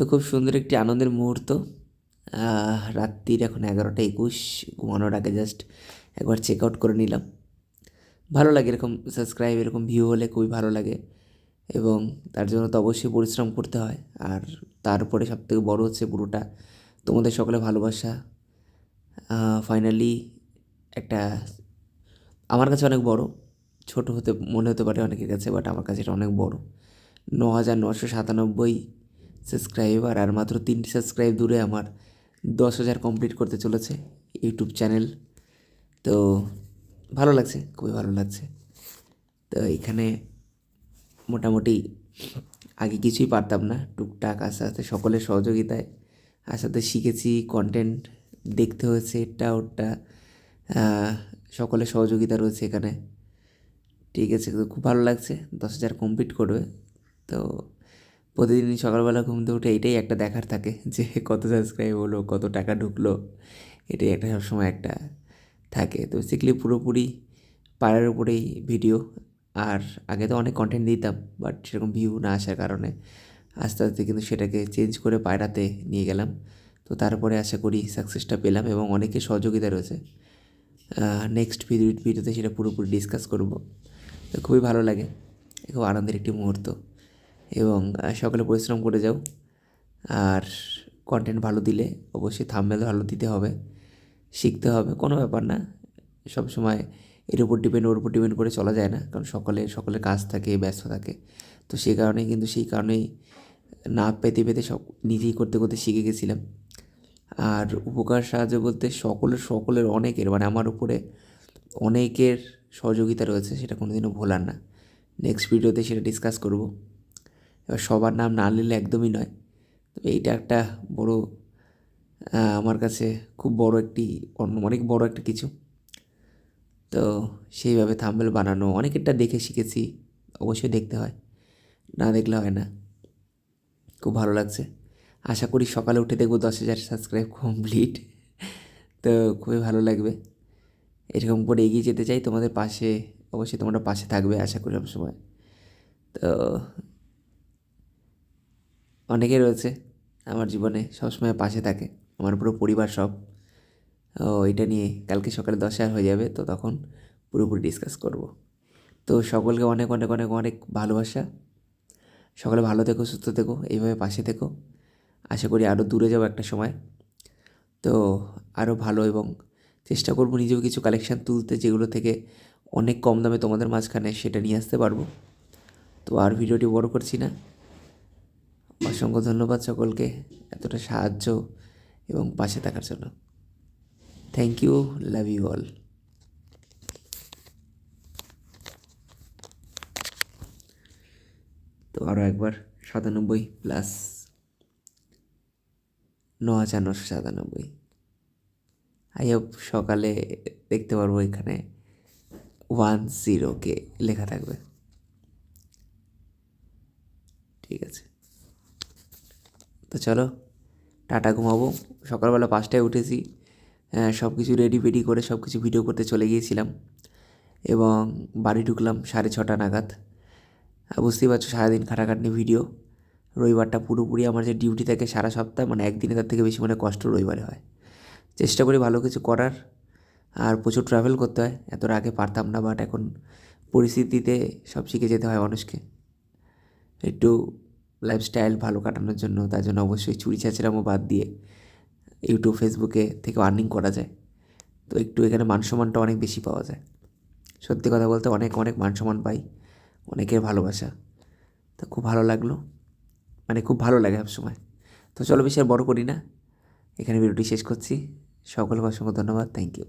তো খুব সুন্দর একটি আনন্দের মুহূর্ত। রাত্রির এখন এগারোটা একুশ, ঘুমানোর আগে জাস্ট একবার চেক আউট করে নিলাম। ভালো লাগে এরকম সাবস্ক্রাইব এরকম ভিউ হলে খুবই ভালো লাগে এবং তার জন্য তো অবশ্যই পরিশ্রম করতে হয়। আর তারপরে সবথেকে বড় হচ্ছে পুরোটা তোমাদের সকলে ভালোবাসা। ফাইনালি একটা আমার কাছে অনেক বড়, ছোট হতে মনে হতে পারে অনেকের কাছে বাট আমার কাছে এটা অনেক বড়। ন হাজার নশো সাতানব্বই সাবস্ক্রাইবার আর মাত্র তিনটি সাবস্ক্রাইব দূরে আমার দশ হাজার কমপ্লিট করতে চলেছে ইউটিউব চ্যানেল তো ভালো লাগছে, খুবই ভালো লাগছে। তো এখানে মোটামুটি আগে কিছুই পারতাম না, টুকটাক আস্তে আস্তে সকলের সহযোগিতায়, আস্তে শিখেছি কন্টেন্ট দেখতে হয়েছে, এটা ওটা সকলের সহযোগিতা রয়েছে এখানে। ঠিক আছে খুব ভালো লাগছে, দশ হাজার কমপ্লিট করবে। তো প্রতিদিনই সকালবেলা ঘুম থেকে উঠে এটাই একটা দেখার থাকে যে কত সাবস্ক্রাইব হলো, কত টাকা ঢুকলো, এটাই একটা সবসময় একটা থাকে। তো বেসিক্যালি পুরোপুরি পাড়ার উপরেই ভিডিও আর আগে তো অনেক কন্টেন্ট দিতাম বাট সেরকম ভিউ না আসার কারণে আস্তে আস্তে কিন্তু সেটাকে চেঞ্জ করে পায়রাতে নিয়ে গেলাম। তো তারপরে আশা করি সাকসেসটা পেলাম এবং অনেকের সহযোগিতা রয়েছে। নেক্সট ভিডিও ভিডিওতে সেটা পুরোপুরি ডিসকাস করব। তো খুবই ভালো লাগে। খুব আনন্দের একটি মুহূর্ত। এবং সকলে পরিশ্রম করে যাও। আর কন্টেন্ট ভালো দিলে অবশ্যই থাম্বেল ভালো দিতে হবে। শিখতে হবে, কোনো ব্যাপার না। সব সময় এর উপর ডিপেন্ড ওর উপর ডিপেন্ড করে চলা যায় না। কারণ সকলে সকলের কাজ থাকে, ব্যস্ত থাকে। তো সেই কারণেই কিন্তু, সেই কারণেই না পেতে পেতে সব নিজেই করতে করতে শিখে গেছিলাম। আর উপকার সাহায্য বলতে সকলের সকলের অনেকের মানে আমার উপরে অনেকের সহযোগিতা রয়েছে, সেটা কোনোদিনও ভোলার না। নেক্সট ভিডিওতে সেটা ডিসকাস করব। এবার সবার নাম না নিলে একদমই নয়। তবে এইটা একটা বড় আমার কাছে খুব বড় একটি অনেক বড় একটা কিছু। তো সেইভাবে থাম্বেল বানানো, অনেকেরটা দেখে শিখেছি, অবশ্যই দেখতে হয়। না দেখলে হয় না। খুব ভালো লাগছে। আশা করি সকালে উঠে দেখব দশ হাজার সাবস্ক্রাইব কমপ্লিট তো খুবই ভালো লাগবে। এরকম করে এগিয়ে যেতে চাই তোমাদের পাশে, অবশ্যই তোমরা পাশে থাকবে আশা করি সবসময়। তো অনেকে রয়েছে আমার জীবনে, সবসময় পাশে থাকে। আমার পুরো পরিবার সব। ও এটা নিয়ে কালকে সকালে দশ হাজার হয়ে যাবে, তো তখন পুরোপুরি ডিসকাস করব। তো সকলকে অনেক অনেক অনেক অনেক ভালোবাসা। সকলে ভালো থেকো, সুস্থ থেকো, এইভাবে পাশে থেকো। আশা করি আরও দূরে যাব একটা সময়। তো আরও ভালো এবং চেষ্টা করব নিজেও কিছু কালেকশান তুলতে, যেগুলো থেকে অনেক কম দামে তোমাদের মাঝখানে সেটা নিয়ে আসতে পারব। তো আর ভিডিওটি বড় করছি না। অসংখ্য ধন্যবাদ সকলকে এতটা সাহায্য এবং পাশে থাকার জন্য। Thank you love you all তো আরও একবার, সাতানব্বই প্লাস ন হাজার নশো সাতানব্বই। আই হোপ সকালে দেখতে পারব এখানে ওয়ান জিরোকে লেখা থাকবে। ঠিক আছে। তো চলো টাটা, ঘুমাবো। সকালবেলা পাঁচটায় উঠেছি। সব কিছু রেডি ফেডি করে সব কিছু ভিডিও করতে চলে গিয়েছিলাম এবং বাড়ি ঢুকলাম সাড়ে ছটা নাগাদ। বুঝতেই পারছ সারাদিন খাটাখাটনি ভিডিও রবিবারটা পুরোপুরি আমার যে ডিউটি থাকে সারা সপ্তাহ মানে একদিনে তার থেকে বেশি মানে কষ্ট রবিবারে হয়। চেষ্টা করি ভালো কিছু করার, আর প্রচুর ট্রাভেল করতে হয়। এতটা আগে পারতাম না বাট এখন পরিস্থিতিতে সব শিখে যেতে হয় মানুষকে। একটু লাইফস্টাইল ভালো কাটানোর জন্য, তার জন্য অবশ্যই চুরি চাচড়ামো বাদ দিয়ে ইউটিউব ফেসবুকে থেকে আর্নিং করা যায়। তো একটু এখানে মান সম্মানটা অনেক বেশি পাওয়া যায়। সত্যি কথা বলতে অনেক অনেক মান সম্মান পাই, অনেকের ভালোবাসা। তো খুব ভালো লাগল মানে খুব ভালো লাগে সবসময়। তো চলো বেশি আর বড় করি না, এখানে ভিডিওটি শেষ করছি। সকলকে অসংখ্য ধন্যবাদ থ্যাংক ইউ